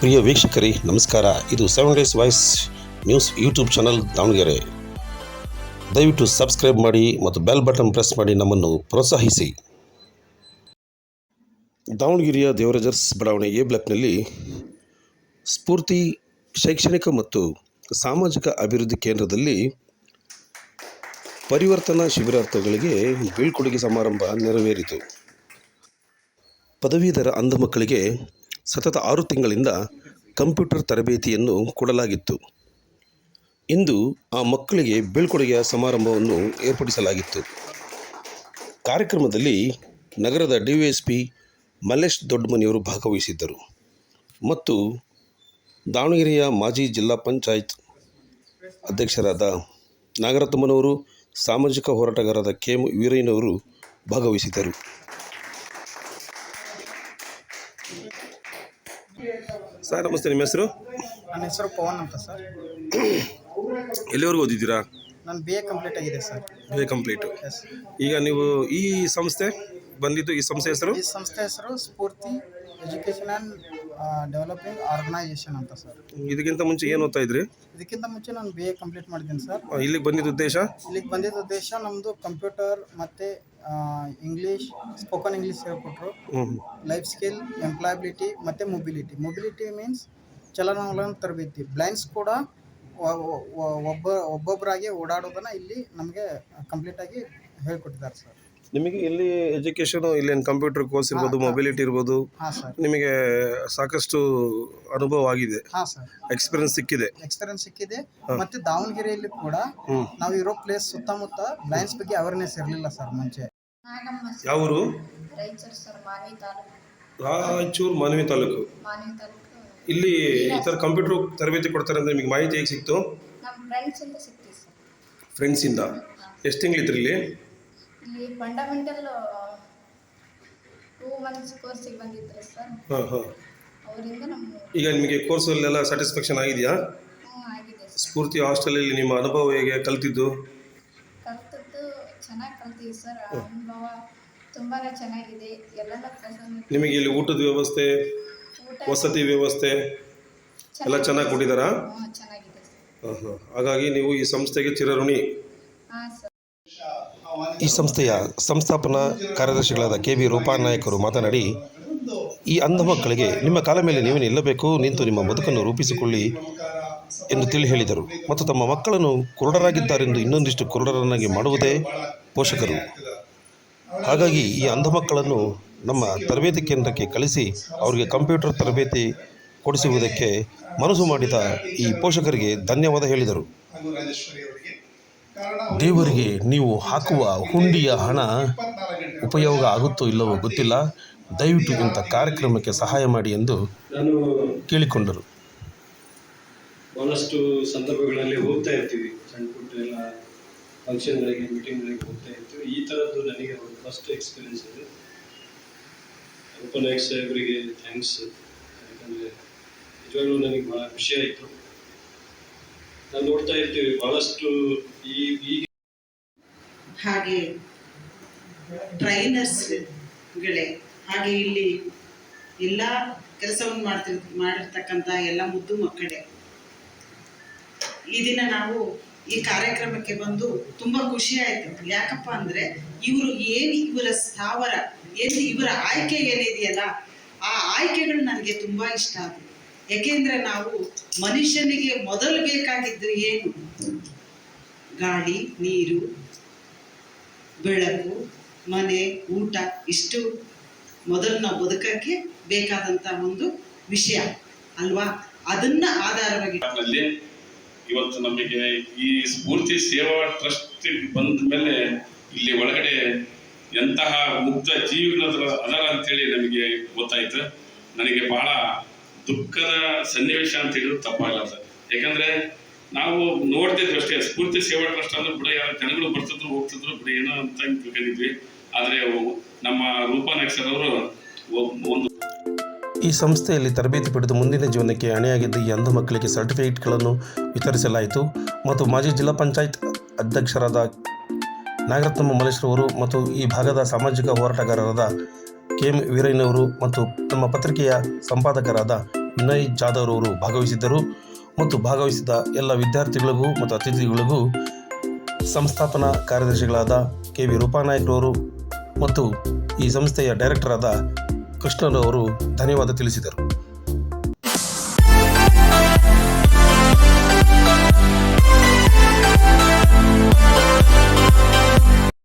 ಪ್ರಿಯ ವೀಕ್ಷಕರೇ, ನಮಸ್ಕಾರ. ಇದು seven days voice news YouTube channel Davanagere. ದಯವಿಟ್ಟು ಸಬ್ಸ್ಕ್ರೈಬ್ ಮಾಡಿ ಮತ್ತು ಬೆಲ್ ಬಟನ್ ಪ್ರೆಸ್ ಮಾಡಿ ನಮ್ಮನ್ನು ಪ್ರೋತ್ಸಾಹಿಸಿ. ದಾವಣಗೆರೆಯ ದೇವರಾಜರ್ಸ್ ಬಡಾವಣೆ ಎ ಬ್ಲಾಕ್ನಲ್ಲಿ ಸ್ಫೂರ್ತಿ, ಶೈಕ್ಷಣಿಕ ಮತ್ತು ಸಾಮಾಜಿಕ ಅಭಿವೃದ್ಧಿ ಕೇಂದ್ರದಲ್ಲಿ ಪರಿವರ್ತನಾ ಶಿಬಿರಾರ್ಥಿಗಳಿಗೆ ಬೀಳ್ಕೊಡುಗೆ ಸಮಾರಂಭ ನೆರವೇರಿತು. ಪದವೀಧರ ಅಂಧ ಮಕ್ಕಳಿಗೆ ಸತತ ಆರು ತಿಂಗಳಿಂದ ಕಂಪ್ಯೂಟರ್ ತರಬೇತಿಯನ್ನು ಕೊಡಲಾಗಿತ್ತು. ಇಂದು ಆ ಮಕ್ಕಳಿಗೆ ಬೀಳ್ಕೊಡುಗೆಯ ಸಮಾರಂಭವನ್ನು ಏರ್ಪಡಿಸಲಾಗಿತ್ತು. ಕಾರ್ಯಕ್ರಮದಲ್ಲಿ ನಗರದ ಡಿ ಎಸ್ ಪಿ ಮಲ್ಲೇಶ್ ದೊಡ್ಡಮನಿಯವರು ಭಾಗವಹಿಸಿದ್ದರು. ಮತ್ತು ದಾವಣಗೆರೆಯ ಮಾಜಿ ಜಿಲ್ಲಾ ಪಂಚಾಯತ್ ಅಧ್ಯಕ್ಷರಾದ ನಾಗರತ್ನಮ್ಮನವರು, ಸಾಮಾಜಿಕ ಹೋರಾಟಗಾರರಾದ ಕೆ ಎಂ ವೀರಯ್ಯನವರು ಭಾಗವಹಿಸಿದ್ದರು. ಸರ್ ನಮಸ್ತೆ ನಿಮ್ಮ ಹೆಸರು? ನನ್ನ ಹೆಸರು ಪವನ್ ಅಂತ ಸರ್. ಎಲ್ಲಿವರೆಗೂ ಓದಿದ್ದೀರಾ? ನಾನು ಬಿ ಎ ಕಂಪ್ಲೀಟ್ ಆಗಿದೆ ಸರ್. ಬಿ ಕಂಪ್ಲೀಟು ಎಸ್ ಈಗ ನೀವು ಈ ಸಂಸ್ಥೆ ಬಂದಿದ್ದು ಈ ಸಂಸ್ಥೆ ಹೆಸರು? ಈ ಸಂಸ್ಥೆ ಹೆಸರು Spoorthi education and developing organisation ಅಂತ ಸರ್. ಇದಕ್ಕಿಂತ ಮುಂಚೆ ಏನು ಓದ್ತಾ ಇದ್ರಿ? ಇದಕ್ಕಿಂತ ಮುಂಚೆ ನಾನು ಬಿ ಎ ಕಂಪ್ಲೀಟ್ ಮಾಡಿದ್ದೀನಿ ಸರ್. ಇಲ್ಲಿಗೆ ಬಂದಿದ್ದ ಉದ್ದೇಶ? ಇಲ್ಲಿಗೆ ಬಂದಿದ್ದ ಉದ್ದೇಶ ನಮ್ಮದು ಕಂಪ್ಯೂಟರ್ ಮತ್ತು ಇಂಗ್ಲೀಷ್ ಸ್ಪೋಕನ್ ಇಂಗ್ಲೀಷ್ ಹೇಳ್ಕೊಟ್ರು. ಲೈಫ್ ಸ್ಕಿಲ್ ಎಂಪ್ಲಾಯಬಿಲಿಟಿ ಮತ್ತು ಮೊಬಿಲಿಟಿ ಮೊಬಿಲಿಟಿ ಮೀನ್ಸ್ ಚಲನವಲನ ತರಬೇತಿ. ಬ್ಲೈಂಡ್ಸ್ ಕೂಡ ಒಬ್ಬ ಒಬ್ಬೊಬ್ಬರಾಗಿ ಓಡಾಡೋದನ್ನು ಇಲ್ಲಿ ನಮಗೆ ಕಂಪ್ಲೀಟಾಗಿ ಹೇಳ್ಕೊಟ್ಟಿದ್ದಾರೆ ಸರ್ ನಿಮಗೆ ಇಲ್ಲಿ ಎಜುಕೇಷನ್ ಇಲ್ಲೇನು ಕಂಪ್ಯೂಟರ್ ಕೋರ್ಸ್ ಇರ್ಬೋದು ಮೊಬಿಲಿಟಿ ಇರ್ಬೋದು ಹಾಂ ಸರ್ ನಿಮಗೆ ಸಾಕಷ್ಟು ಅನುಭವ ಆಗಿದೆ. ಹಾಂ ಸರ್ ಎಕ್ಸ್ಪೀರಿಯನ್ಸ್ ಸಿಕ್ಕಿದೆ. ಎಕ್ಸ್ಪೀರಿಯನ್ಸ್ ಸಿಕ್ಕಿದೆ. ಮತ್ತೆ ದಾವಣಗೆರೆಯಲ್ಲಿ ಕೂಡ ನಾವು ಇರೋ ಪ್ಲೇಸ್ ಸುತ್ತಮುತ್ತ ಬ್ಲೈಂಡ್ಸ್ ಬಗ್ಗೆ ಅವೇರ್ನೆಸ್ ಇರಲಿಲ್ಲ ಸರ್ ಮುಂಚೆ. ಯಾವರು? ರಾಯಚೂರು ಮಾನವಿ ತಾಲೂಕು. ಇಲ್ಲಿ ಈ ಥರ ಕಂಪ್ಯೂಟರ್ ತರಬೇತಿ ಕೊಡ್ತಾರೆ ಅಂದರೆ ನಿಮಗೆ ಮಾಹಿತಿ ಹೇಗೆ ಸಿಕ್ತು? ಫ್ರೆಂಡ್ಸಿಂದ ಎಷ್ಟು ತಿಂಗಳಿತ್ತು ಇಲ್ಲಿ? ಇಲ್ಲಿ ಫಂಡಮೆಂಟಲ್ ಟೂ ಮಂತ್ಸ್ ಕೋರ್ಸಿಗೆ ಬಂದಿದ್ರು ಸರ್. ಹಾಂ ಹಾಂ. ಅವರಿಂದ ನಮ್ಮ ಈಗ ನಿಮಗೆ ಕೋರ್ಸಲ್ಲೆಲ್ಲ ಸ್ಯಾಟಿಸ್ಫ್ಯಾಕ್ಷನ್ ಆಗಿದೆಯಾ? ಸ್ಫೂರ್ತಿ ಹಾಸ್ಟೆಲಲ್ಲಿ ನಿಮ್ಮ ಅನುಭವ ಹೇಗೆ ಕಲ್ತದ್ದು? ಚೆನ್ನಾಗಿ ಕಲ್ತೀವಿ ಸರ್ ಅನುಭವ ತುಂಬಾ ಚೆನ್ನಾಗಿದೆ. ನಿಮಗೆ ಇಲ್ಲಿ ಊಟದ ವ್ಯವಸ್ಥೆ ವಸತಿ ವ್ಯವಸ್ಥೆ ಎಲ್ಲ ಚೆನ್ನಾಗಿ ಕೊಟ್ಟಿದ್ದಾರಾ? ಚೆನ್ನಾಗಿದೆ ಸರ್ ಹಾಂ ಹಾಂ ಹಾಗಾಗಿ ನೀವು ಈ ಸಂಸ್ಥೆಗೆ ಚಿರಋಣಿ. ಈ ಸಂಸ್ಥೆಯ ಸಂಸ್ಥಾಪನಾ ಕಾರ್ಯದರ್ಶಿಗಳಾದ ಕೆ ಬಿ ರೂಪಾನಾಯಕರು ಮಾತನಾಡಿ ಈ ಅಂಧ ಮಕ್ಕಳಿಗೆ ನಿಮ್ಮ ಕಾಲ ಮೇಲೆ ನೀವು ನಿಲ್ಲಬೇಕು ನಿಂತು ನಿಮ್ಮ ಬದುಕನ್ನು ರೂಪಿಸಿಕೊಳ್ಳಿ ಎಂದು ತಿಳಿ ಹೇಳಿದರು ಮತ್ತು ತಮ್ಮ ಮಕ್ಕಳನ್ನು ಕುರುಡರಾಗಿದ್ದಾರೆಂದು ಇನ್ನೊಂದಿಷ್ಟು ಕುರುಡರನ್ನಾಗಿ ಮಾಡುವುದೇ ಪೋಷಕರು. ಹಾಗಾಗಿ ಈ ಅಂಧ ಮಕ್ಕಳನ್ನು ನಮ್ಮ ತರಬೇತಿ ಕೇಂದ್ರಕ್ಕೆ ಕಳಿಸಿ ಅವರಿಗೆ ಕಂಪ್ಯೂಟರ್ ತರಬೇತಿ ಕೊಡಿಸುವುದಕ್ಕೆ ಮನಸ್ಸು ಮಾಡಿದ ಈ ಪೋಷಕರಿಗೆ ಧನ್ಯವಾದ ಹೇಳಿದರು. ದೇವರಿಗೆ ನೀವು ಹಾಕುವ ಹುಂಡಿಯ ಹಣ ಉಪಯೋಗ ಆಗುತ್ತೋ ಇಲ್ಲವೋ ಗೊತ್ತಿಲ್ಲ. ದಯವಿಟ್ಟು ಇಂಥ ಕಾರ್ಯಕ್ರಮಕ್ಕೆ ಸಹಾಯ ಮಾಡಿ ಎಂದು ಕೇಳಿಕೊಂಡರು. ಬಹಳಷ್ಟು ಸಂದರ್ಭಗಳಲ್ಲಿ ಹೋಗ್ತಾ ಇರ್ತೀವಿ. ಸಣ್ಣ ಪುಟ್ಟ ಎಲ್ಲ ಫಂಕ್ಷನ್ಗಳಿಗೆ, ಮೀಟಿಂಗ್ಗಳಿಗೆ ಹೋಗ್ತಾ ಇರ್ತೀವಿ. ಈ ಥರದ್ದು ನನಗೆ ಒಂದು ಫಸ್ಟ್ ಎಕ್ಸ್ಪೀರಿಯನ್ಸ್ ಇದೆ ರೂಪನಾಯಕ್ ಸಾಹೇಬರಿಗೆ ಥ್ಯಾಂಕ್ಸ್ ಯಾಕಂದರೆ ನಿಜವಾಗ್ಲೂ ನನಗೆ ಭಾಳ ಖುಷಿ ಆಯಿತು. ನಾನು ನೋಡ್ತಾ ಇರ್ತೀವಿ ಬಹಳಷ್ಟು ಈ ಈಗ ಹಾಗೆ ಟ್ರೈನರ್ಸ್ಗಳೇ ಹಾಗೆ ಇಲ್ಲಿ ಎಲ್ಲ ಕೆಲಸವನ್ನು ಮಾಡ್ತಿರ್, ಮಾಡಿರ್ತಕ್ಕಂಥ ಎಲ್ಲ ಮುದ್ದು ಮಕ್ಕಳೇ. ಈ ದಿನ ನಾವು ಈ ಕಾರ್ಯಕ್ರಮಕ್ಕೆ ಬಂದು ತುಂಬಾ ಖುಷಿ ಆಯ್ತು. ಯಾಕಪ್ಪ ಅಂದ್ರೆ ಇವರು ಏನು ಇವರ ಸ್ಥಾವರ, ಏನು ಇವರ ಆಯ್ಕೆ ಏನಿದೆಯಲ್ಲ, ಆ ಆಯ್ಕೆಗಳು ನನಗೆ ತುಂಬಾ ಇಷ್ಟ ಆದವು. ಯಾಕೆಂದ್ರೆ ನಾವು ಮನುಷ್ಯನಿಗೆ ಮೊದಲು ಬೇಕಾಗಿದ್ದು ಏನು? ಗಾಳಿ, ನೀರು, ಬೆಳಕು, ಮನೆ, ಊಟ, ಇಷ್ಟು ಮೊದಲು ನಾವು ಬದುಕಕ್ಕೆ ಬೇಕಾದಂತ ಒಂದು ವಿಷಯ ಅಲ್ವಾ? ಅದನ್ನ ಆಧಾರವಾಗಿ ಇವತ್ತು ನಮಗೆ ಈ ಸ್ಫೂರ್ತಿ ಸೇವಾ ಟ್ರಸ್ಟ್ ಬಂದ ಮೇಲೆ ಇಲ್ಲಿ ಒಳಗಡೆ ಎಂತಹ ಮುಕ್ತ ಜೀವನ ಅದರ ಅಂತೇಳಿ ನಮಗೆ ಗೊತ್ತಾಯ್ತು. ನನಗೆ ಬಹಳ ದುಃಖದ ಸನ್ನಿವೇಶ ಅಂತ ಹೇಳಿದ್ರು ತಪ್ಪಾಗಲ್ಲ ಯಾಕಂದ್ರೆ ನಾವು ನೋಡ್ತಿದ್ವಿ ಅಷ್ಟೇ, ಸ್ಫೂರ್ತಿ ಸೇವಾ ಟ್ರಸ್ಟ್ ಅಂದ್ರೆ ಬಿಡ, ಯಾರು ಜನಗಳು ಬರ್ತಿದ್ರು, ಹೋಗ್ತಿದ್ರು, ಬಿಡ, ಏನೋ ಅಂತ ತಿಳ್ಕೊಂಡಿದ್ವಿ ಆದ್ರೆ ನಮ್ಮ ಸರ್ ಅವರು ಈ ಸಂಸ್ಥೆಯಲ್ಲಿ ತರಬೇತಿ ಪಡೆದು ಮುಂದಿನ ಜೀವನಕ್ಕೆ ಅಣೆಯಾಗಿದ್ದ ಈ ಅಂಧ ಮಕ್ಕಳಿಗೆ ಸರ್ಟಿಫಿಕೇಟ್ಗಳನ್ನು ವಿತರಿಸಲಾಯಿತು ಮತ್ತು ಮಾಜಿ ಜಿಲ್ಲಾ ಪಂಚಾಯತ್ ಅಧ್ಯಕ್ಷರಾದ ನಾಗರತ್ನಮ್ಮ ಮಲ್ಲೇಶ್ವರವರು ಮತ್ತು ಈ ಭಾಗದ ಸಾಮಾಜಿಕ ಹೋರಾಟಗಾರರಾದ ಕೆ ಎಂ ವೀರಯ್ಯನವರು ಮತ್ತು ನಮ್ಮ ಪತ್ರಿಕೆಯ ಸಂಪಾದಕರಾದ ವಿನಯ್ ಜಾಧವ್ ಅವರು ಭಾಗವಹಿಸಿದ್ದರು ಮತ್ತು ಭಾಗವಹಿಸಿದ ಎಲ್ಲ ವಿದ್ಯಾರ್ಥಿಗಳಿಗೂ ಮತ್ತು ಅತಿಥಿಗಳಿಗೂ ಸಂಸ್ಥಾಪನಾ ಕಾರ್ಯದರ್ಶಿಗಳಾದ ಕೆ ವಿ ರೂಪಾನಾಯ್ಕರವರು ಮತ್ತು ಈ ಸಂಸ್ಥೆಯ ಡೈರೆಕ್ಟರ್ ಕೃಷ್ಣನ್ ಅವರು ಧನ್ಯವಾದ ತಿಳಿಸಿದರು.